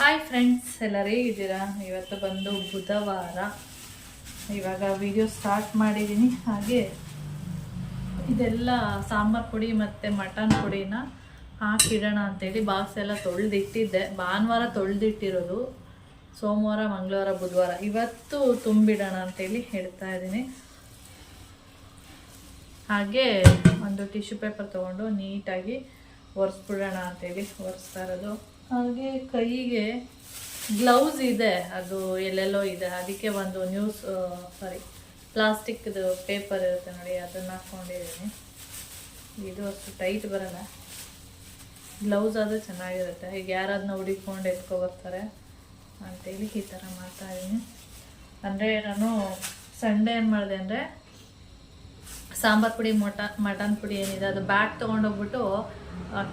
Hi friends ಎಲ್ಲರೂ ಹೇಗಿದ್ದೀರಾ ಇವತ್ತು ಬಂದು ಬುಧವಾರ. ಇವಾಗ ವಿಡಿಯೋ ಸ್ಟಾರ್ಟ್ ಮಾಡಿದ್ದೀನಿ. ಹಾಗೆ ಇದೆಲ್ಲ ಸಾಂಬಾರ್ ಪುಡಿ ಮತ್ತು ಮಟನ್ ಪುಡಿನ ಹಾಕಿಡೋಣ ಅಂತೇಳಿ ಬಾಕ್ಸ್ ಎಲ್ಲ ತೊಳೆದಿಟ್ಟಿದ್ದೆ. ಭಾನುವಾರ ತೊಳೆದಿಟ್ಟಿರೋದು. ಸೋಮವಾರ, ಮಂಗಳವಾರ, ಬುಧವಾರ. ಇವತ್ತು ತುಂಬಿಡೋಣ ಅಂತೇಳಿ ಹೇಳ್ತಾ ಇದ್ದೀನಿ. ಹಾಗೆ ಒಂದು ಟಿಶ್ಯೂ ಪೇಪರ್ ತೊಗೊಂಡು ನೀಟಾಗಿ ಒರೆಸ್ಬಿಡೋಣ ಅಂತೇಳಿ ಒರೆಸ್ತಾ ಇರೋದು. ಹಾಗೆ ಕೈಗೆ ಗ್ಲೌಸ್ ಇದೆ, ಅದು ಎಲ್ಲೆಲ್ಲೋ ಇದೆ. ಅದಕ್ಕೆ ಒಂದು ನ್ಯೂಸ್ ಸಾರಿ ಪ್ಲಾಸ್ಟಿಕ್ದು ಪೇಪರ್ ಇರುತ್ತೆ ನೋಡಿ, ಅದನ್ನು ಹಾಕ್ಕೊಂಡಿದ್ದೀನಿ. ಇದು ಅಷ್ಟು ಟೈಟ್ ಬರಲ್ಲ. ಗ್ಲೌಸ್ ಆದರೆ ಚೆನ್ನಾಗಿರುತ್ತೆ. ಈಗ ಯಾರಾದ್ರೂ ಹುಡುಕೊಂಡು ಎತ್ಕೊ ಬರ್ತಾರೆ ಅಂತೇಳಿ ಈ ಥರ ಮಾಡ್ತಾ ಇದ್ದೀನಿ. ಅಂದರೆ ನಾನು ಸಂಡೇ ಏನು ಮಾಡಿದೆ ಅಂದರೆ ಸಾಂಬಾರ್ ಪುಡಿ, ಮೊಟ, ಮಟನ್ ಪುಡಿ ಏನಿದೆ, ಅದು ಬ್ಯಾಗ್ ತೊಗೊಂಡೋಗ್ಬಿಟ್ಟು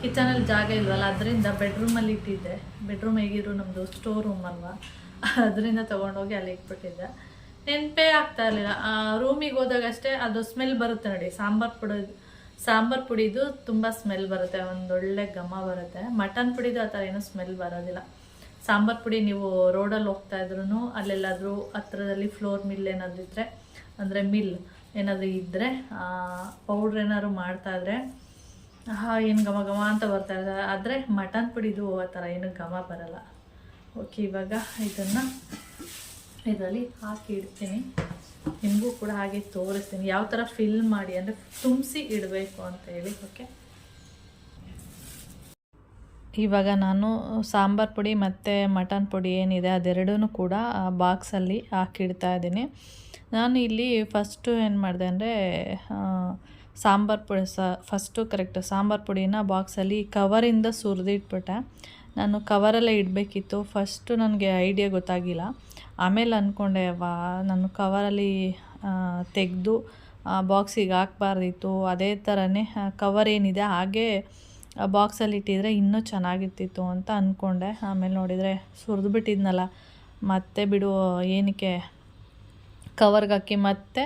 ಕಿಚನಲ್ಲಿ ಜಾಗ ಇಲ್ವಲ್ಲ, ಅದರಿಂದ ಬೆಡ್ರೂಮಲ್ಲಿ ಇಟ್ಟಿದ್ದೆ. ಬೆಡ್ರೂಮ್ ಹೇಗಿದ್ರು ನಮ್ಮದು ಸ್ಟೋರ್ ರೂಮ್ ಅಲ್ವಾ? ಅದರಿಂದ ತೊಗೊಂಡೋಗಿ ಅಲ್ಲಿ ಇಟ್ಬಿಟ್ಟಿದ್ದೆ. ನೆನಪೇ ಆಗ್ತಾ ಇರಲಿಲ್ಲ. ರೂಮಿಗೆ ಹೋದಾಗಷ್ಟೇ ಅದು ಸ್ಮೆಲ್ ಬರುತ್ತೆ ನೋಡಿ. ಸಾಂಬಾರ್ ಪುಡಿ, ಸಾಂಬಾರ್ ಪುಡಿದು ತುಂಬ ಸ್ಮೆಲ್ ಬರುತ್ತೆ, ಒಂದೊಳ್ಳೆ ಘಮ ಬರುತ್ತೆ. ಮಟನ್ ಪುಡಿದು ಆ ಥರ ಏನೂ ಸ್ಮೆಲ್ ಬರೋದಿಲ್ಲ. ಸಾಂಬಾರ್ ಪುಡಿ ನೀವು ರೋಡಲ್ಲಿ ಹೋಗ್ತಾ ಇದ್ರೂ ಅಲ್ಲೆಲ್ಲಾದರೂ ಹತ್ರದಲ್ಲಿ ಫ್ಲೋರ್ ಮಿಲ್ ಏನಾದರೂ ಇದ್ದರೆ ಅಂದರೆ ಮಿಲ್ ಏನಾದರೂ ಇದ್ದರೆ ಪೌಡ್ರ್ ಏನಾದ್ರು ಮಾಡ್ತಾ ಇದ್ರೆ ಏನು ಘಮ ಘಮ ಅಂತ ಬರ್ತಾ ಇದೆ ಆದರೆ ಮಟನ್ ಪುಡಿದು ಆ ಥರ ಏನು ಘಮ ಬರಲ್ಲ. ಓಕೆ ಇವಾಗ ಇದನ್ನು ಇದರಲ್ಲಿ ಹಾಕಿ ಇಡ್ತೀನಿ. ನಿಮಗೂ ಕೂಡ ಹಾಗೆ ತೋರಿಸ್ತೀನಿ. ಯಾವ ಥರ ಫಿಲ್ ಮಾಡಿ ಅಂದರೆ ತುಂಬಿಸಿ ಇಡಬೇಕು ಅಂತ ಹೇಳಿ ಓಕೆ ಇವಾಗ ನಾನು ಸಾಂಬಾರ್ ಪುಡಿ ಮತ್ತು ಮಟನ್ ಪುಡಿ ಏನಿದೆ ಅದೆರಡೂ ಕೂಡ ಬಾಕ್ಸಲ್ಲಿ ಹಾಕಿಡ್ತಾ ಇದ್ದೀನಿ. ನಾನು ಇಲ್ಲಿ ಫಸ್ಟು ಏನು ಮಾಡಿದೆ ಅಂದರೆ ಸಾಂಬಾರ್ ಪುಡಿ ಸ ಫಸ್ಟು ಕರೆಕ್ಟ್ ಸಾಂಬಾರು ಪುಡಿನ ಬಾಕ್ಸಲ್ಲಿ ಕವರಿಂದ ಸುರಿದಿಟ್ಬಿಟ್ಟೆ ನಾನು ಕವರಲ್ಲೇ ಇಡಬೇಕಿತ್ತು. ಫಸ್ಟು ನನಗೆ ಐಡಿಯಾ ಗೊತ್ತಾಗಿಲ್ಲ. ಆಮೇಲೆ ಅಂದ್ಕೊಂಡೆ ವಾ, ನಾನು ಕವರಲ್ಲಿ ತೆಗೆದು ಬಾಕ್ಸಿಗೆ ಹಾಕ್ಬಾರ್ದಿತ್ತು. ಅದೇ ಥರನೇ ಕವರ್ ಏನಿದೆ ಹಾಗೇ ಬಾಕ್ಸಲ್ಲಿ ಇಟ್ಟಿದ್ರೆ ಇನ್ನೂ ಚೆನ್ನಾಗಿರ್ತಿತ್ತು ಅಂತ ಅಂದ್ಕೊಂಡೆ ಆಮೇಲೆ ನೋಡಿದರೆ ಸುರಿದು ಬಿಟ್ಟಿದ್ನಲ್ಲ. ಮತ್ತೆ ಬಿಡು, ಏನಕ್ಕೆ ಕವರ್ಗೆ ಹಾಕಿ ಮತ್ತೆ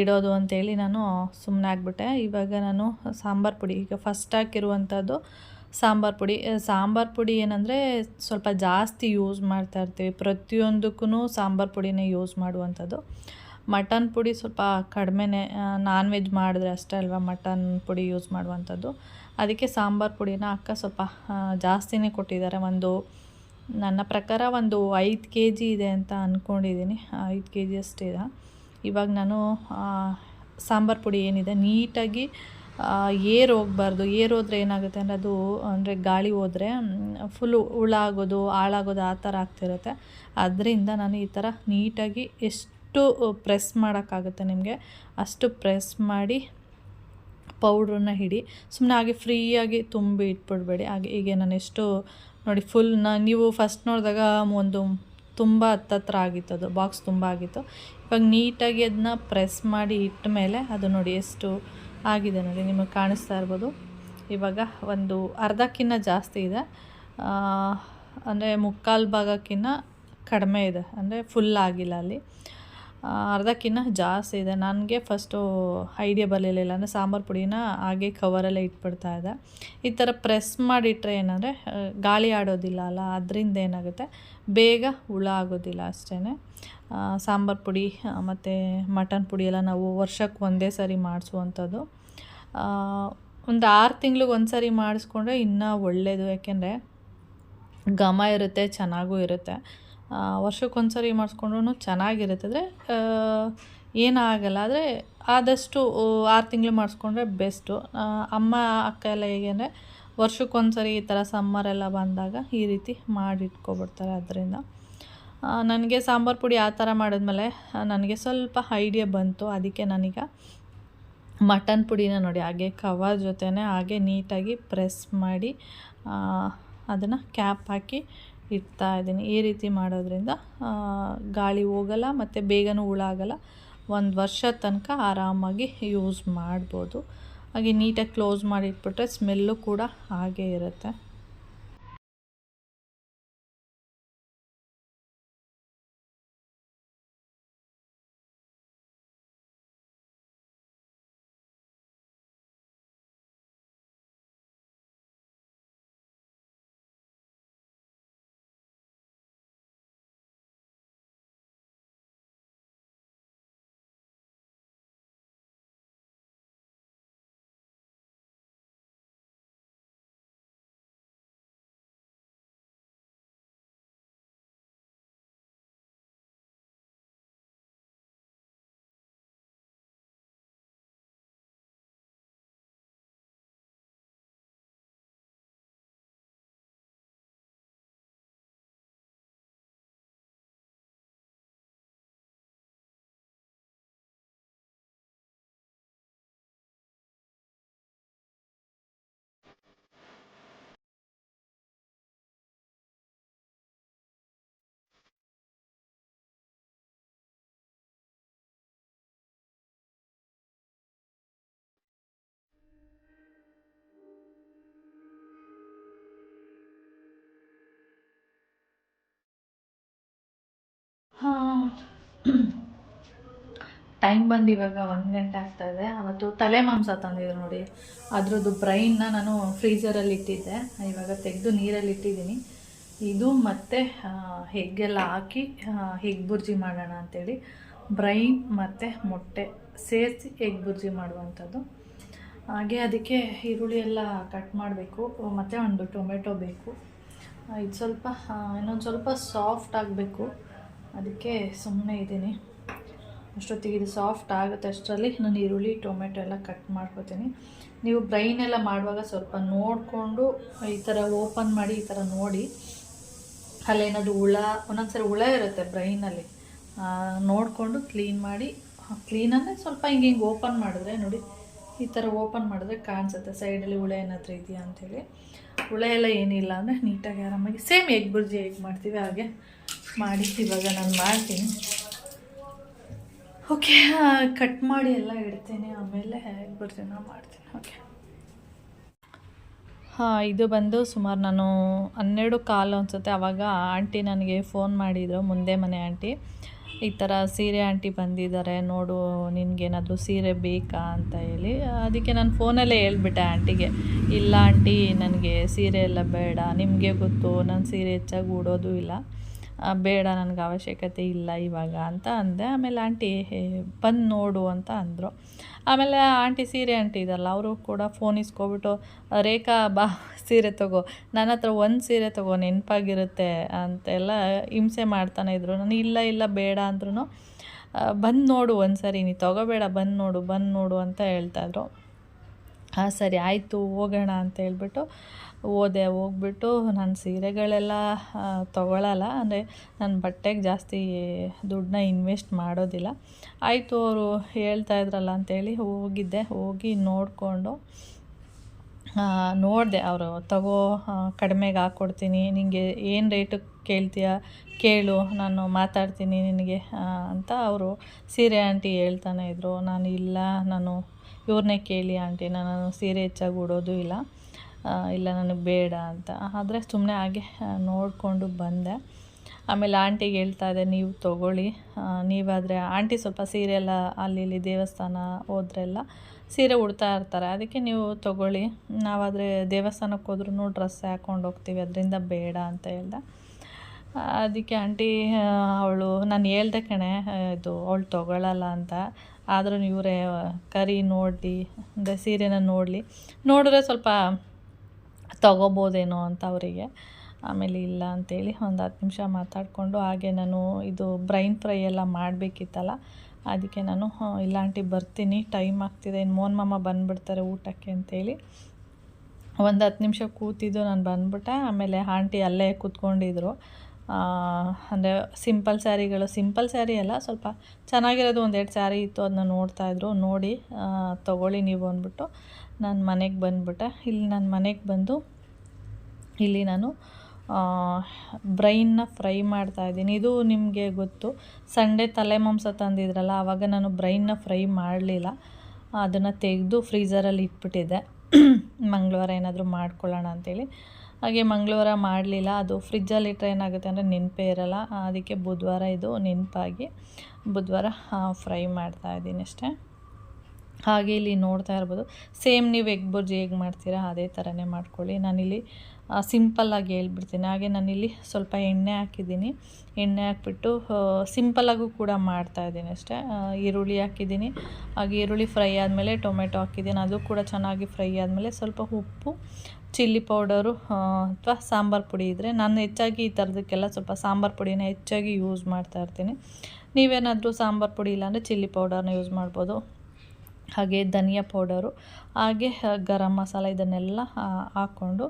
ಇಡೋದು ಅಂತೇಳಿ ನಾನು ಸುಮ್ಮನೆ ಆಗಿಬಿಟ್ಟೆ. ಇವಾಗ ನಾನು ಸಾಂಬಾರು ಪುಡಿ, ಈಗ ಫಸ್ಟ್ ಹಾಕಿರುವಂಥದ್ದು ಸಾಂಬಾರು ಪುಡಿ. ಸಾಂಬಾರು ಪುಡಿ ಏನಂದರೆ ಸ್ವಲ್ಪ ಜಾಸ್ತಿ ಯೂಸ್ ಮಾಡ್ತಾ ಇರ್ತೀವಿ. ಪ್ರತಿಯೊಂದಕ್ಕೂ ಸಾಂಬಾರು ಪುಡಿನೇ ಯೂಸ್ ಮಾಡುವಂಥದ್ದು ಮಟನ್ ಪುಡಿ ಸ್ವಲ್ಪ ಕಡಿಮೆನೇ ನಾನ್ ವೆಜ್ ಮಾಡಿದ್ರೆ ಅಷ್ಟೇ ಅಲ್ವಾ ಮಟನ್ ಪುಡಿ ಯೂಸ್ ಮಾಡುವಂಥದ್ದು ಅದಕ್ಕೆ ಸಾಂಬಾರು ಪುಡಿನ ಅಕ್ಕ ಸ್ವಲ್ಪ ಜಾಸ್ತಿನೇ ಕೊಟ್ಟಿದ್ದಾರೆ. ಒಂದು ನನ್ನ ಪ್ರಕಾರ ಒಂದು ಐದು ಕೆ ಜಿ ಇದೆ ಅಂತ ಅಂದ್ಕೊಂಡಿದ್ದೀನಿ ಐದು ಕೆ ಜಿ ಅಷ್ಟಿದೆ ಇವಾಗ ನಾನು ಸಾಂಬಾರು ಪುಡಿ ಏನಿದೆ, ನೀಟಾಗಿ ಏರ್ ಹೋಗ್ಬಾರ್ದು. ಏರ್ ಹೋದ್ರೆ ಏನಾಗುತ್ತೆ ಅಂದರೆ ಅದು, ಅಂದರೆ ಗಾಳಿ ಹೋದರೆ ಫುಲ್ಲು ಹುಳಾಗೋದು ಹಾಳಾಗೋದು ಆ ಥರ ಆಗ್ತಿರುತ್ತೆ. ಅದರಿಂದ ನಾನು ಈ ಥರ ನೀಟಾಗಿ ಎಷ್ಟು ಪ್ರೆಸ್ ಮಾಡೋಕ್ಕಾಗುತ್ತೆ ನಿಮಗೆ, ಅಷ್ಟು ಪ್ರೆಸ್ ಮಾಡಿ ಪೌಡ್ರನ್ನ ಹಿಡಿ ಸುಮ್ಮನೆ ಹಾಗೆ ಫ್ರೀಯಾಗಿ ತುಂಬಿ ಇಟ್ಬಿಡ್ಬೇಡಿ ಹಾಗೆ ಹೀಗೆ ನಾನು ಎಷ್ಟು ನೋಡಿ ಫುಲ್ನ ನೀವು ಫಸ್ಟ್ ನೋಡಿದಾಗ ಒಂದು ತುಂಬ ಹತ್ತತ್ರ ಆಗಿತ್ತು ಅದು ಬಾಕ್ಸ್ ತುಂಬ ಆಗಿತ್ತು. ಇವಾಗ ನೀಟಾಗಿ ಅದನ್ನ ಪ್ರೆಸ್ ಮಾಡಿ ಇಟ್ಟ ಮೇಲೆ ಅದು ನೋಡಿ ಎಷ್ಟು ಆಗಿದೆ ನೋಡಿ, ನಿಮಗೆ ಕಾಣಿಸ್ತಾ ಇರ್ಬೋದು. ಇವಾಗ ಒಂದು ಅರ್ಧಕ್ಕಿಂತ ಜಾಸ್ತಿ ಇದೆ. ಅಂದರೆ ಮುಕ್ಕಾಲು ಭಾಗಕ್ಕಿಂತ ಕಡಿಮೆ ಇದೆ, ಅಂದರೆ ಫುಲ್ ಆಗಿಲ್ಲ ಅಲ್ಲಿ. ಅರ್ಧಕ್ಕಿಂತ ಜಾಸ್ತಿ ಇದೆ. ನನಗೆ ಫಸ್ಟು ಐಡಿಯಾ ಬರಲಿಲ್ಲ. ಅಂದರೆ ಸಾಂಬಾರು ಪುಡಿನ ಹಾಗೆ ಕವರಲ್ಲೇ ಇಟ್ಬಿಡ್ತಾ ಇದೆ ಈ ಥರ ಪ್ರೆಸ್ ಮಾಡಿಟ್ರೆ ಏನಂದರೆ ಗಾಳಿ ಆಡೋದಿಲ್ಲ ಅಲ್ಲ, ಅದರಿಂದ ಏನಾಗುತ್ತೆ? ಬೇಗ ಹುಳ ಆಗೋದಿಲ್ಲ ಅಷ್ಟೇ ಸಾಂಬಾರು ಪುಡಿ ಮತ್ತು ಮಟನ್ ಪುಡಿ ಎಲ್ಲ ನಾವು ವರ್ಷಕ್ಕೆ ಒಂದೇ ಸರಿ ಮಾಡಿಸುವಂಥದ್ದು. ಒಂದು ಆರು ತಿಂಗ್ಳಿಗೆ ಒಂದು ಸರಿ ಮಾಡಿಸ್ಕೊಂಡ್ರೆ ಇನ್ನೂ ಒಳ್ಳೆಯದು ಯಾಕೆಂದರೆ ಘಮ ಇರುತ್ತೆ, ಚೆನ್ನಾಗೂ ಇರುತ್ತೆ. ವರ್ಷಕ್ಕೊಂದು ಸರಿ ಮಾಡಿಸ್ಕೊಂಡ್ರೂ ಚೆನ್ನಾಗಿರುತ್ತೆ ಅಂದರೆ ಏನಾಗಲ್ಲ. ಆದರೆ ಆದಷ್ಟು ಆರು ತಿಂಗಳು ಮಾಡಿಸ್ಕೊಂಡ್ರೆ ಬೆಸ್ಟು. ಅಮ್ಮ, ಅಕ್ಕ ಎಲ್ಲ ಹೇಗೆ ಅಂದರೆ ವರ್ಷಕ್ಕೊಂದು ಸರಿ ಈ ಥರ ಸಮ್ಮರೆಲ್ಲ ಬಂದಾಗ ಈ ರೀತಿ ಮಾಡಿಟ್ಕೊಬಿಡ್ತಾರೆ ಅದರಿಂದ. ನನಗೆ ಸಾಂಬಾರು ಪುಡಿ ಆ ಥರ ಮಾಡಿದ್ಮೇಲೆ ನನಗೆ ಸ್ವಲ್ಪ ಐಡಿಯಾ ಬಂತು. ಅದಕ್ಕೆ ನನಗೆ ಮಟನ್ ಪುಡಿನ ನೋಡಿ, ಹಾಗೆ ಕವರ್ ಜೊತೆನೇ ಹಾಗೆ ನೀಟಾಗಿ ಪ್ರೆಸ್ ಮಾಡಿ ಅದನ್ನು ಕ್ಯಾಪ್ ಹಾಕಿ ಇಡ್ತಾ ಇದ್ದೀನಿ. ಈ ರೀತಿ ಮಾಡೋದ್ರಿಂದ ಗಾಳಿ ಹೋಗಲ್ಲ ಮತ್ತು ಬೇಗನೂ ಹುಳ ಆಗಲ್ಲ ಒಂದು ವರ್ಷ ತನಕ ಆರಾಮಾಗಿ ಯೂಸ್ ಮಾಡ್ಬೋದು. ಹಾಗೆ ನೀಟಾಗಿ ಕ್ಲೋಸ್ ಮಾಡಿಟ್ಬಿಟ್ರೆ ಸ್ಮೆಲ್ಲು ಕೂಡ ಹಾಗೇ ಇರುತ್ತೆ. ಟೈಮ್ ಬಂದು ಇವಾಗ ಒಂದು ಗಂಟೆ ಆಗ್ತಾ ಇದೆ. ಅವತ್ತು ತಲೆ ಮಾಂಸ ತಂದಿದ್ರು ನೋಡಿ. ಅದರದ್ದು ಬ್ರೈನ್ನ ನಾನು ಫ್ರೀಜರಲ್ಲಿ ಇಟ್ಟಿದ್ದೆ. ಇವಾಗ ತೆಗೆದು ನೀರಲ್ಲಿ ಇಟ್ಟಿದ್ದೀನಿ. ಇದು ಮತ್ತು ಹೆಗ್ಗೆಲ್ಲ ಹಾಕಿ ಹೆಗ್ ಬುರ್ಜಿ ಮಾಡೋಣ ಅಂಥೇಳಿ ಬ್ರೈನ್ ಮತ್ತು ಮೊಟ್ಟೆ ಸೇರಿಸಿ ಎಗ್ ಬುರ್ಜಿ ಮಾಡುವಂಥದ್ದು. ಹಾಗೆ ಅದಕ್ಕೆ ಈರುಳ್ಳಿ ಎಲ್ಲ ಕಟ್ ಮಾಡಬೇಕು. ಮತ್ತು ಒಂದು ಟೊಮೆಟೊ ಬೇಕು. ಇದು ಸ್ವಲ್ಪ ಇನ್ನೊಂದು ಸ್ವಲ್ಪ ಸಾಫ್ಟ್ ಆಗಬೇಕು. ಅದಕ್ಕೆ ಸುಮ್ಮನೆ ಇದ್ದೀನಿ. ಅಷ್ಟೊತ್ತಿಗೆ ಇದು ಸಾಫ್ಟ್ ಆಗುತ್ತೆ ಅಷ್ಟರಲ್ಲಿ. ನಾನು ಈರುಳ್ಳಿ, ಟೊಮೆಟೊ ಎಲ್ಲ ಕಟ್ ಮಾಡ್ಕೊತೀನಿ. ನೀವು ಬ್ರೈನ್ ಎಲ್ಲ ಮಾಡುವಾಗ ಸ್ವಲ್ಪ ನೋಡಿಕೊಂಡು ಈ ಥರ ಓಪನ್ ಮಾಡಿ ಈ ಥರ ನೋಡಿ. ಅಲ್ಲೇನಾದ್ರು ಹುಳ, ಒಂದೊಂದ್ಸರಿ ಹುಳ ಇರುತ್ತೆ ಬ್ರೈನಲ್ಲಿ ನೋಡಿಕೊಂಡು ಕ್ಲೀನ್ ಮಾಡಿ ಕ್ಲೀನ್ ಅಂದರೆ ಸ್ವಲ್ಪ ಹಿಂಗೆ ಹಿಂಗೆ ಓಪನ್ ಮಾಡಿದ್ರೆ ನೋಡಿ, ಈ ಥರ ಓಪನ್ ಮಾಡಿದ್ರೆ ಕಾಣಿಸುತ್ತೆ. ಸೈಡಲ್ಲಿ ಹುಳ ಏನಾದರೂ ಇದೆಯಾ ಅಂಥೇಳಿ. ಹುಳ ಎಲ್ಲ ಏನಿಲ್ಲ ಅಂದರೆ ನೀಟಾಗಿ ಆರಾಮಾಗಿ ಸೇಮ್ ಎಗ್ ಬುರ್ಜಿ ಹೇಗೆ ಮಾಡ್ತೀವಿ ಹಾಗೆ. ಮಾಡಿ ಇವಾಗ ನಾನು ಮಾಡ್ತೀನಿ. ಓಕೆ ಕಟ್ ಮಾಡಿ ಎಲ್ಲ ಇಡ್ತೀನಿ, ಆಮೇಲೆ ಬರ್ತೀನಿ ನಾನು ಮಾಡ್ತೀನಿ ಓಕೆ ಹಾಂ, ಇದು ಬಂದು ಸುಮಾರು ನಾನು ಹನ್ನೆರಡು ಕಾಲು ಅನಿಸುತ್ತೆ ಆವಾಗ ಆಂಟಿ ನನಗೆ ಫೋನ್ ಮಾಡಿದರು, ಮುಂದೆ ಮನೆ ಆಂಟಿ. ಈ ಥರ ಸೀರೆ ಆಂಟಿ ಬಂದಿದ್ದಾರೆ, ನೋಡು ನಿನಗೇನಾದರೂ ಸೀರೆ ಬೇಕಾ ಅಂತ ಹೇಳಿ. ಅದಕ್ಕೆ ನಾನು ಫೋನಲ್ಲೇ ಹೇಳ್ಬಿಟ್ಟೆ ಆಂಟಿಗೆ, ಇಲ್ಲ ಆಂಟಿ, ನನಗೆ ಸೀರೆ ಎಲ್ಲ ಬೇಡ, ನಿಮಗೆ ಗೊತ್ತು, ನಾನು ಸೀರೆ ಹೆಚ್ಚಾಗಿ ಉಡೋದು ಇಲ್ಲ. ಬೇಡ, ನನಗೆ ಅವಶ್ಯಕತೆ ಇಲ್ಲ ಇವಾಗ ಅಂತ ಅಂದೆ. ಆಮೇಲೆ ಆಂಟಿ ಬಂದು ನೋಡು ಅಂತ ಅಂದರು. ಆಮೇಲೆ ಆಂಟಿ ಸೀರೆ ಆಂಟಿ ಇದಲ್ಲ, ಅವರು ಕೂಡ ಫೋನ್ ಇಸ್ಕೊಬಿಟ್ಟು, ರೇಖಾ, ಬಾ, ಸೀರೆ ತಗೋ. ನನ್ನ ಹತ್ರ ಒಂದು ಸೀರೆ ತಗೋ, ನೆನಪಾಗಿರುತ್ತೆ ಅಂತೆಲ್ಲ ಹಿಂಸೆ ಮಾಡ್ತಾನೆ ಇದ್ರು. ನಾನು, ಇಲ್ಲ ಇಲ್ಲ, ಬೇಡ ಅಂದ್ರೂ ಬಂದು ನೋಡು ಒಂದು ಸರಿ ನೀ ತಗೋಬೇಡ, ಬಂದು ನೋಡು ಬಂದು ನೋಡು ಅಂತ ಹೇಳ್ತಾಯಿದ್ರು ಹಾಂ, ಸರಿ, ಆಯಿತು, ಹೋಗೋಣ ಅಂತ ಹೇಳ್ಬಿಟ್ಟು ಹೋದೆ. ಹೋಗ್ಬಿಟ್ಟು ನಾನು ಸೀರೆಗಳೆಲ್ಲ ತೊಗೊಳಲ್ಲ. ಅಂದರೆ ನಾನು ಬಟ್ಟೆಗೆ ಜಾಸ್ತಿ ದುಡ್ಡನ್ನ ಇನ್ವೆಸ್ಟ್ ಮಾಡೋದಿಲ್ಲ. ಆಯಿತು, ಅವರು ಹೇಳ್ತಾ ಇದ್ರಲ್ಲ ಅಂತೇಳಿ ಹೋಗಿದ್ದೆ. ಹೋಗಿ ನೋಡಿಕೊಂಡು ನೋಡಿದೆ ಅವರು, ತಗೋ ಕಡಿಮೆಗೆ ಹಾಕ್ಕೊಡ್ತೀನಿ ನಿನಗೆ ಏನು ರೇಟು ಕೇಳ್ತೀಯ? ಕೇಳು, ನಾನು ಮಾತಾಡ್ತೀನಿ ನಿನಗೆ ಅಂತ ಅವರು ಸೀರೆ ಆಂಟಿ ಹೇಳ್ತಾನೆ ಇದ್ದರು ನಾನು ಇಲ್ಲ, ನಾನು ಇವ್ರನ್ನೇ ಕೇಳಿ ಆಂಟಿ, ನಾನು ಸೀರೆ ಹೆಚ್ಚಾಗಿ ಉಡೋದು ಇಲ್ಲ ಇಲ್ಲ ನನಗೆ ಬೇಡ ಅಂತ. ಆದರೆ ಸುಮ್ಮನೆ ಹಾಗೆ ನೋಡಿಕೊಂಡು ಬಂದೆ. ಆಮೇಲೆ ಆಂಟಿಗೆ ಹೇಳ್ತಾ ಇದೆ ನೀವು ತೊಗೊಳ್ಳಿ. ನೀವಾದರೆ ಆಂಟಿ ಸ್ವಲ್ಪ ಸೀರೆ ಎಲ್ಲ ಅಲ್ಲಿ ಇಲ್ಲಿ ದೇವಸ್ಥಾನ ಹೋದ್ರೆಲ್ಲ ಸೀರೆ ಉಡ್ತಾ ಇರ್ತಾರೆ. ಅದಕ್ಕೆ ನೀವು ತೊಗೊಳ್ಳಿ. ನಾವಾದರೆ ದೇವಸ್ಥಾನಕ್ಕೆ ಹೋದ್ರೂ ಡ್ರೆಸ್ ಹಾಕ್ಕೊಂಡು ಹೋಗ್ತೀವಿ, ಅದರಿಂದ ಬೇಡ ಅಂತ ಹೇಳ್ದೆ. ಅದಕ್ಕೆ ಆಂಟಿ ಅವಳು, ನಾನು ಹೇಳ್ದೆ ಕಣೆ ಇದು, ಅವಳು ತೊಗೊಳ್ಳಲ್ಲ ಅಂತ. ಆದ್ರೂ ಇವರೇ ಕರಿ ನೋಡಿ ಅಂದರೆ ಸೀರೆನ ನೋಡಲಿ. ನೋಡಿದ್ರೆ ಸ್ವಲ್ಪ ತಗೋಬೋದೇನೋ ಅಂತ ಅವರಿಗೆ. ಆಮೇಲೆ ಇಲ್ಲ ಅಂತೇಳಿ ಒಂದು ಹತ್ತು ನಿಮಿಷ ಮಾತಾಡಿಕೊಂಡು ಹಾಗೆ ನಾನು ಇದು ಬ್ರೈನ್ ಫ್ರೈ ಎಲ್ಲ ಮಾಡಬೇಕಿತ್ತಲ್ಲ ಅದಕ್ಕೆ ನಾನು "ಹ್ಞೂ, ಇಲ್ಲ ಆಂಟಿ ಬರ್ತೀನಿ ಟೈಮ್ ಆಗ್ತಿದೆ ಇನ್ನು ಮೋನ್ ಮಾಮ ಬಂದುಬಿಡ್ತಾರೆ ಊಟಕ್ಕೆ ಅಂತೇಳಿ. ಒಂದು ಹತ್ತು ನಿಮಿಷ ಕೂತಿದ್ದು ನಾನು ಬಂದ್ಬಿಟ್ಟೆ ಆಮೇಲೆ ಆಂಟಿ ಅಲ್ಲೇ ಕೂತ್ಕೊಂಡಿದ್ರು. ಅಂದರೆ ಸಿಂಪಲ್ ಸ್ಯಾರಿಗಳು ಸಿಂಪಲ್ ಸ್ಯಾರಿ ಅಲ್ಲ, ಸ್ವಲ್ಪ ಚೆನ್ನಾಗಿರೋದು ಒಂದೆರಡು ಸ್ಯಾರಿ ಇತ್ತು ಅದನ್ನ ನೋಡ್ತಾಯಿದ್ರು ನೋಡಿ ತೊಗೊಳ್ಳಿ ನೀವು ಅಂದ್ಬಿಟ್ಟು ನಾನು ಮನೆಗೆ ಬಂದುಬಿಟ್ಟೆ. ಇಲ್ಲಿ ನಾನು ಮನೆಗೆ ಬಂದು ಇಲ್ಲಿ ನಾನು ಬ್ರೈನ್ನ ಫ್ರೈ ಮಾಡ್ತಾಯಿದ್ದೀನಿ ಇದು ನಿಮಗೆ ಗೊತ್ತು, ಸಂಡೇ ತಲೆ ಮಾಂಸ ತಂದಿದ್ರಲ್ಲ ಆವಾಗ ನಾನು ಬ್ರೈನ್ನ ಫ್ರೈ ಮಾಡಲಿಲ್ಲ. ಅದನ್ನು ತೆಗೆದು ಫ್ರೀಝರಲ್ಲಿ ಇಟ್ಬಿಟ್ಟಿದ್ದೆ. ಮಂಗಳವಾರ ಏನಾದರೂ ಮಾಡ್ಕೊಳ್ಳೋಣ ಅಂತೇಳಿ. ಹಾಗೆ ಮಂಗಳವಾರ ಮಾಡಲಿಲ್ಲ. ಅದು ಫ್ರಿಜ್ಜಲ್ಲಿ ಇಟ್ಟರೆ ಏನಾಗುತ್ತೆ ಅಂದರೆ ನೆನಪೇ ಇರಲ್ಲ. ಅದಕ್ಕೆ ಬುಧವಾರ ಇದು ನೆನಪಾಗಿ ಬುಧವಾರ ಫ್ರೈ ಮಾಡ್ತಾ ಇದ್ದೀನಿ ಅಷ್ಟೇ. ಹಾಗೆ ಇಲ್ಲಿ ನೋಡ್ತಾ ಇರ್ಬೋದು. ಸೇಮ್ ನೀವು ಎಗ್ ಬುರ್ಜಿ ಹೇಗೆ ಮಾಡ್ತೀರಾ ಅದೇ ಥರನೇ ಮಾಡ್ಕೊಳ್ಳಿ. ನಾನಿಲ್ಲಿ ಸಿಂಪಲ್ಲಾಗಿ ಹೇಳ್ಬಿಡ್ತೀನಿ. ಹಾಗೆ ನಾನಿಲ್ಲಿ ಸ್ವಲ್ಪ ಎಣ್ಣೆ ಹಾಕಿದ್ದೀನಿ. ಎಣ್ಣೆ ಹಾಕ್ಬಿಟ್ಟು ಸಿಂಪಲ್ಲಾಗೂ ಕೂಡ ಮಾಡ್ತಾಯಿದ್ದೀನಿ ಅಷ್ಟೇ. ಈರುಳ್ಳಿ ಹಾಕಿದ್ದೀನಿ. ಹಾಗೆ ಈರುಳ್ಳಿ ಫ್ರೈ ಆದಮೇಲೆ ಟೊಮೆಟೊ ಹಾಕಿದ್ದೀನಿ. ಅದು ಕೂಡ ಚೆನ್ನಾಗಿ ಫ್ರೈ ಆದಮೇಲೆ ಸ್ವಲ್ಪ ಉಪ್ಪು ಚಿಲ್ಲಿ ಪೌಡರು ಅಥವಾ ಸಾಂಬಾರು ಪುಡಿ ಇದ್ದರೆ ನಾನು ಹೆಚ್ಚಾಗಿ ಈ ಥರದಕ್ಕೆಲ್ಲ ಸ್ವಲ್ಪ ಸಾಂಬಾರು ಪುಡಿನ ಹೆಚ್ಚಾಗಿ ಯೂಸ್ ಮಾಡ್ತಾ ಇರ್ತೀನಿ. ನೀವೇನಾದರೂ ಸಾಂಬಾರು ಪುಡಿ ಇಲ್ಲಾಂದರೆ ಚಿಲ್ಲಿ ಪೌಡರ್ನ ಯೂಸ್ ಮಾಡ್ಬೋದು. ಹಾಗೆ ಧನಿಯಾ ಪೌಡರು, ಹಾಗೆ ಗರಂ ಮಸಾಲ ಇದನ್ನೆಲ್ಲ ಹಾಕ್ಕೊಂಡು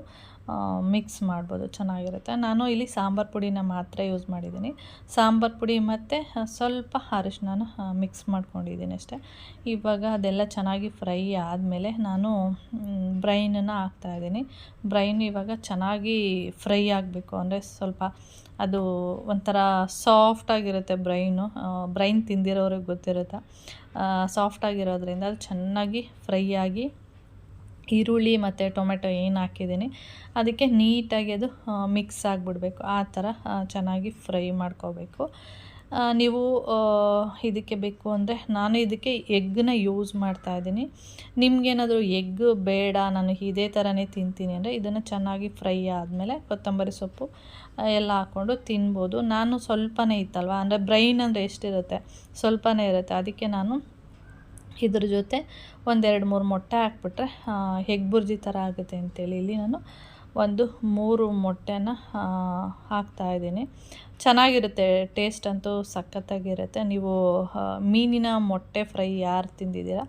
ಮಿಕ್ಸ್ ಮಾಡ್ಬೋದು, ಚೆನ್ನಾಗಿರುತ್ತೆ. ನಾನು ಇಲ್ಲಿ ಸಾಂಬಾರು ಪುಡಿನ ಮಾತ್ರ ಯೂಸ್ ಮಾಡಿದ್ದೀನಿ. ಸಾಂಬಾರು ಪುಡಿ ಮತ್ತು ಸ್ವಲ್ಪ ಅರಿಶಿನ ಮಿಕ್ಸ್ ಮಾಡ್ಕೊಂಡಿದ್ದೀನಿ ಅಷ್ಟೇ. ಇವಾಗ ಅದೆಲ್ಲ ಚೆನ್ನಾಗಿ ಫ್ರೈ ಆದಮೇಲೆ ನಾನು ಬ್ರೈನನ್ನು ಹಾಕ್ತಾಯಿದ್ದೀನಿ ಬ್ರೈನ್ ಇವಾಗ ಚೆನ್ನಾಗಿ ಫ್ರೈ ಆಗಬೇಕು. ಅಂದರೆ ಸ್ವಲ್ಪ ಅದು ಒಂಥರ ಸಾಫ್ಟಾಗಿರುತ್ತೆ ಬ್ರೈನು ಬ್ರೈನ್ ತಿಂದಿರೋರಿಗೆ ಗೊತ್ತಿರುತ್ತೆ? ಸಾಫ್ಟಾಗಿರೋದ್ರಿಂದ ಅದು ಚೆನ್ನಾಗಿ ಫ್ರೈ ಆಗಿ ಈರುಳ್ಳಿ ಮತ್ತು ಟೊಮೆಟೊ ಏನು ಹಾಕಿದ್ದೀನಿ, ಅದಕ್ಕೆ ನೀಟಾಗಿ ಅದು ಮಿಕ್ಸ್ ಆಗಿಬಿಡ್ಬೇಕು. ಆ ಥರ ಚೆನ್ನಾಗಿ ಫ್ರೈ ಮಾಡ್ಕೋಬೇಕು. ನೀವು ಇದಕ್ಕೆ ಬೇಕು ಅಂದರೆ ನಾನು ಇದಕ್ಕೆ ಎಗ್ನ ಯೂಸ್ ಮಾಡ್ತಾ ಇದ್ದೀನಿ. ನಿಮ್ಗೇನಾದರೂ ಎಗ್ ಬೇಡ, ನಾನು ಇದೇ ಥರನೇ ತಿಂತೀನಿ ಅಂದರೆ ಇದನ್ನು ಚೆನ್ನಾಗಿ ಫ್ರೈ ಆದಮೇಲೆ ಕೊತ್ತಂಬರಿ ಸೊಪ್ಪು ಎಲ್ಲ ಹಾಕ್ಕೊಂಡು ತಿನ್ಬೋದು. ನಾನು ಸ್ವಲ್ಪನೇ ಇತ್ತಲ್ವ, ಅಂದರೆ ಬ್ರೈನ್ ಅಂದರೆ ಎಷ್ಟಿರುತ್ತೆ, ಸ್ವಲ್ಪನೇ ಇರುತ್ತೆ. ಅದಕ್ಕೆ ನಾನು ಇದ್ರ ಜೊತೆ ಒಂದೆರಡು ಮೂರು ಮೊಟ್ಟೆ ಹಾಕ್ಬಿಟ್ರೆ ಎಗ್ ಬುರ್ಜಿ ಥರ ಆಗುತ್ತೆ ಅಂತೇಳಿ ಇಲ್ಲಿ ನಾನು ಒಂದು ಮೂರು ಮೊಟ್ಟೆನ ಹಾಕ್ತಾಯಿದ್ದೀನಿ ಚೆನ್ನಾಗಿರುತ್ತೆ ಟೇಸ್ಟ್ ಅಂತೂ ಸಖತ್ತಾಗಿರುತ್ತೆ. ನೀವು ಮೀನಿನ ಮೊಟ್ಟೆ ಫ್ರೈ ಯಾರು ತಿಂದಿದ್ದೀರಾ?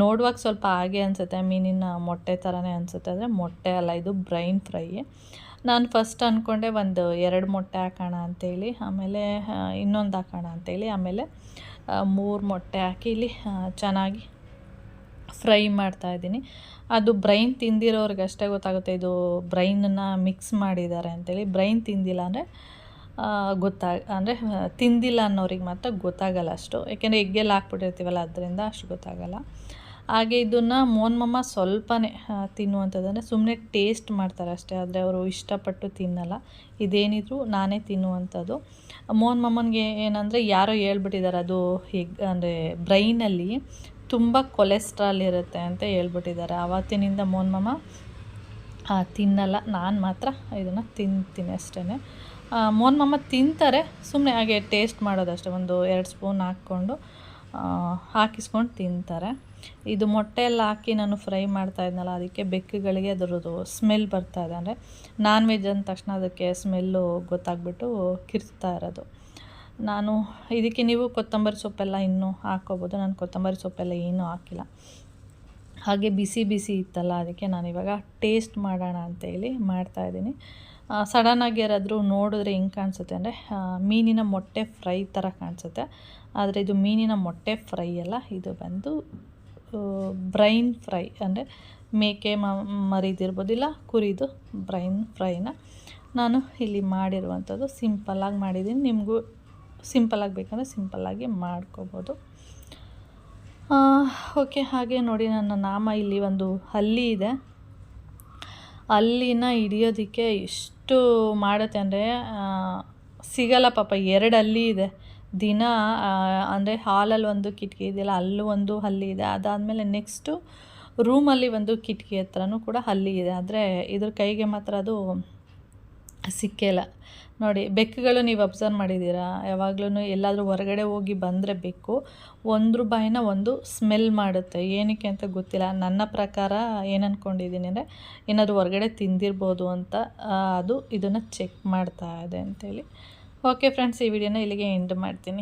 ನೋಡುವಾಗ ಸ್ವಲ್ಪ ಹಾಗೆ ಅನಿಸುತ್ತೆ, ಮೀನಿನ ಮೊಟ್ಟೆ ಥರನೇ ಅನಿಸುತ್ತೆ. ಅಂದರೆ ಮೊಟ್ಟೆ ಅಲ್ಲ, ಇದು ಬ್ರೈನ್ ಫ್ರೈ. ನಾನು ಫಸ್ಟ್ ಅಂದ್ಕೊಂಡೆ ಒಂದು ಎರಡು ಮೊಟ್ಟೆ ಹಾಕೋಣ ಅಂತೇಳಿ, ಆಮೇಲೆ ಇನ್ನೊಂದು ಹಾಕೋಣ ಅಂತೇಳಿ, ಆಮೇಲೆ ಮೂರು ಮೊಟ್ಟೆ ಹಾಕಿ ಇಲ್ಲಿ ಚೆನ್ನಾಗಿ ಫ್ರೈ ಮಾಡ್ತಾ ಇದ್ದೀನಿ. ಅದು ಬ್ರೈನ್ ತಿಂದಿರೋರಿಗೆ ಅಷ್ಟೇ ಗೊತ್ತಾಗುತ್ತೆ, ಇದು ಬ್ರೈನನ್ನು ಮಿಕ್ಸ್ ಮಾಡಿದ್ದಾರೆ ಅಂತೇಳಿ. ಬ್ರೈನ್ ತಿಂದಿಲ್ಲ ಅಂದರೆ ಗೊತ್ತಾಗ ಅಂದರೆ ತಿಂದಿಲ್ಲ ಅನ್ನೋರಿಗೆ ಮಾತ್ರ ಗೊತ್ತಾಗಲ್ಲ ಅಷ್ಟು. ಯಾಕೆಂದರೆ ಎಗ್ಗೆಲ್ಲ ಹಾಕ್ಬಿಟ್ಟಿರ್ತೀವಲ್ಲ, ಅದರಿಂದ ಅಷ್ಟು ಗೊತ್ತಾಗಲ್ಲ. ಹಾಗೆ ಇದನ್ನು ಮೋನ್ಮಮ್ಮ ಸ್ವಲ್ಪನೇ ತಿನ್ನುವಂಥದ್ದಂದರೆ ಸುಮ್ಮನೆ ಟೇಸ್ಟ್ ಮಾಡ್ತಾರೆ ಅಷ್ಟೇ, ಆದರೆ ಅವರು ಇಷ್ಟಪಟ್ಟು ತಿನ್ನಲ್ಲ. ಇದೇನಿದ್ರು ನಾನೇ ತಿನ್ನುವಂಥದ್ದು. ಮೋನ್ಮಮ್ಮನಿಗೆ ಏನಂದರೆ ಯಾರೋ ಹೇಳ್ಬಿಟ್ಟಿದ್ದಾರೆ, ಅದು ಎಗ್ ಅಂದರೆ ಬ್ರೈನಲ್ಲಿ ತುಂಬ ಕೊಲೆಸ್ಟ್ರಾಲ್ ಇರುತ್ತೆ ಅಂತ ಹೇಳ್ಬಿಟ್ಟಿದ್ದಾರೆ. ಆವತ್ತಿನಿಂದ ಮೋನ್ಮಮ್ಮ ತಿನ್ನಲ್ಲ, ನಾನು ಮಾತ್ರ ಇದನ್ನು ತಿಂತೀನಿ ಅಷ್ಟೇ ಮೋನ್ಮಮ್ಮ ತಿಂತಾರೆ ಸುಮ್ಮನೆ ಹಾಗೆ ಟೇಸ್ಟ್ ಮಾಡೋದಷ್ಟೇ, ಒಂದು ಎರಡು ಸ್ಪೂನ್ ಹಾಕ್ಕೊಂಡು ಹಾಕಿಸ್ಕೊಂಡು ತಿಂತಾರೆ. ಇದು ಮೊಟ್ಟೆ ಎಲ್ಲ ಹಾಕಿ ನಾನು ಫ್ರೈ ಮಾಡ್ತಾ ಇದ್ನಲ್ಲ, ಅದಕ್ಕೆ ಬೆಕ್ಕುಗಳಿಗೆ ಅದರದ್ದು ಸ್ಮೆಲ್ ಬರ್ತಾ ಇದೆ. ಅಂದರೆ ನಾನ್ ವೆಜ್ ಅಂದ ತಕ್ಷಣ ಅದಕ್ಕೆ ಸ್ಮೆಲ್ಲು ಗೊತ್ತಾಗ್ಬಿಟ್ಟು ಕಿರ್ತಾ ಇರೋದು. ನಾನು ಇದಕ್ಕೆ ನೀವು ಕೊತ್ತಂಬರಿ ಸೊಪ್ಪೆಲ್ಲ ಇನ್ನೂ ಹಾಕ್ಕೋಬೋದು ನಾನು ಕೊತ್ತಂಬರಿ ಸೊಪ್ಪೆಲ್ಲ ಏನೂ ಹಾಕಿಲ್ಲ. ಹಾಗೆ ಬಿಸಿ ಬಿಸಿ ಇತ್ತಲ್ಲ, ಅದಕ್ಕೆ ನಾನು ಇವಾಗ ಟೇಸ್ಟ್ ಮಾಡೋಣ ಅಂತೇಳಿ ಮಾಡ್ತಾಯಿದ್ದೀನಿ ಸಡನ್ನಾಗಿ ಯಾರಾದರೂ ನೋಡಿದ್ರೆ ಹೆಂಗೆ ಕಾಣಿಸುತ್ತೆ ಅಂದರೆ ಮೀನಿನ ಮೊಟ್ಟೆ ಫ್ರೈ ಥರ ಕಾಣಿಸುತ್ತೆ. ಆದರೆ ಇದು ಮೀನಿನ ಮೊಟ್ಟೆ ಫ್ರೈ ಅಲ್ಲ, ಇದು ಬಂದು ಬ್ರೈನ್ ಫ್ರೈ ಅಂದರೆ ಮೇಕೆ ಮ ಮರಿದಿರ್ಬೋದು ಇಲ್ಲ ಕುರಿದು ಬ್ರೈನ್ ಫ್ರೈನ ನಾನು ಇಲ್ಲಿ ಮಾಡಿರುವಂಥದ್ದು ಸಿಂಪಲ್ಲಾಗಿ ಮಾಡಿದ್ದೀನಿ. ನಿಮಗೂ ಸಿಂಪಲ್ಲಾಗಿ ಬೇಕಂದರೆ ಸಿಂಪಲ್ಲಾಗಿ ಮಾಡ್ಕೋಬೋದು. ಓಕೆ, ಹಾಗೆ ನೋಡಿ ನನ್ನ ನಾಮ ಇಲ್ಲಿ ಒಂದು ಹಲ್ಲಿ ಇದೆ. ಅಲ್ಲಿನ ಹಿಡಿಯೋದಕ್ಕೆ ಎಷ್ಟು ಮಾಡುತ್ತೆ ಅಂದರೆ ಸಿಗಲ್ಲ ಪಾಪ, ಎರಡು ಹಲ್ಲಿ ಇದೆ. ದಿನ ಅಂದರೆ ಹಾಲಲ್ಲಿ ಒಂದು ಕಿಟಕಿ ಇದೆಯಲ್ಲ ಅಲ್ಲೂ ಒಂದು ಹಲ್ಲಿ ಇದೆ, ಅದಾದಮೇಲೆ ನೆಕ್ಸ್ಟು ರೂಮಲ್ಲಿ ಒಂದು ಕಿಟಕಿ ಹತ್ರನೂ ಕೂಡ ಹಲ್ಲಿ ಇದೆ. ಆದರೆ ಇದ್ರ ಕೈಗೆ ಮಾತ್ರ ಅದು ಸಿಕ್ಕಿಲ್ಲ ನೋಡಿ, ಬೆಕ್ಕುಗಳು ನೀವು ಅಬ್ಸರ್ವ್ ಮಾಡಿದ್ದೀರಾ? ಯಾವಾಗ್ಲೂ ಎಲ್ಲಾದರೂ ಹೊರಗಡೆ ಹೋಗಿ ಬಂದರೆ ಬೆಕ್ಕು ಒಂದು ರೂಪಾಯಿನ ಒಂದು ಸ್ಮೆಲ್ ಮಾಡುತ್ತೆ. ಏನಕ್ಕೆ ಅಂತ ಗೊತ್ತಿಲ್ಲ. ನನ್ನ ಪ್ರಕಾರ ಏನು ಅಂದ್ಕೊಂಡಿದ್ದೀನಿ ಅಂದರೆ, ಏನಾದರೂ ಹೊರಗಡೆ ತಿಂದಿರ್ಬೋದು ಅಂತ ಅದು ಇದನ್ನು ಚೆಕ್ ಮಾಡ್ತಾ ಇದೆ ಅಂತೇಳಿ. ಓಕೆ ಫ್ರೆಂಡ್ಸ್ ಈ ವಿಡಿಯೋನ ಇಲ್ಲಿಗೆ ಎಂಡ್ ಮಾಡ್ತೀನಿ.